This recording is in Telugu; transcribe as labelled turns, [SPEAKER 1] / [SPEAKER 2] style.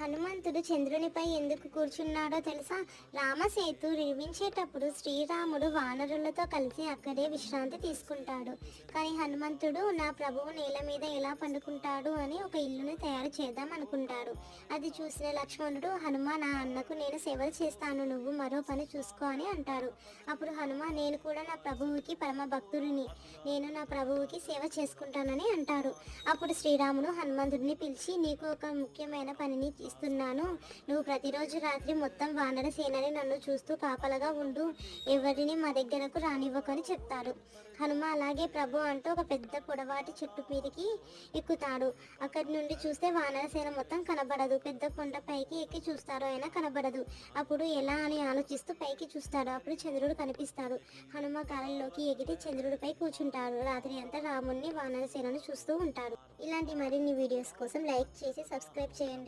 [SPEAKER 1] హనుమంతుడు చంద్రునిపై ఎందుకు కూర్చున్నాడో తెలుసా? రామసేతు నిర్మించేటప్పుడు శ్రీరాముడు వానరులతో కలిసి అక్కడే విశ్రాంతి తీసుకుంటాడు. కానీ హనుమంతుడు నా ప్రభువు నేల మీద ఎలా పండుకుంటాడు అని ఒక ఇల్లుని తయారు చేద్దాం అనుకుంటాడు. అది చూసిన లక్ష్మణుడు హనుమ నా అన్నకు నేను సేవలు చేస్తాను నువ్వు మరో పని చూసుకో అని అంటాడు. అప్పుడు హనుమ నేను కూడా నా ప్రభువుకి పరమ భక్తుడిని నేను నా ప్రభువుకి సేవ చేసుకుంటానని అంటాడు. అప్పుడు శ్రీరాముడు హనుమంతుడిని పిలిచి నీకు ఒక ముఖ్యమైన పనిని ఇస్తున్నాను నువ్వు ప్రతిరోజు రాత్రి మొత్తం వానర సేనని నన్ను చూస్తూ కాపలగా ఉండు. ఎవరిని మా దగ్గరకు రానివ్వకని చెప్తాడు. హనుమ అలాగే ప్రభు అంటూ ఒక పెద్ద పొడవాటి చెట్టు మీదకి ఎక్కుతాడు. అక్కడి నుండి చూస్తే వానర సేన మొత్తం కనబడదు. పెద్ద కొండ పైకి ఎక్కి చూస్తారో అయినా కనబడదు. అప్పుడు ఎలా అని ఆలోచిస్తూ పైకి చూస్తాడు. అప్పుడు చంద్రుడు కనిపిస్తాడు. హనుమ కాలంలోకి ఎగిరి చంద్రుడిపై కూర్చుంటాడు. రాత్రి అంతా రాముణ్ణి వానర సేనను చూస్తూ ఉంటాడు. ఇలాంటి మరిన్ని వీడియోస్ కోసం లైక్ చేసి సబ్స్క్రైబ్ చేయండి.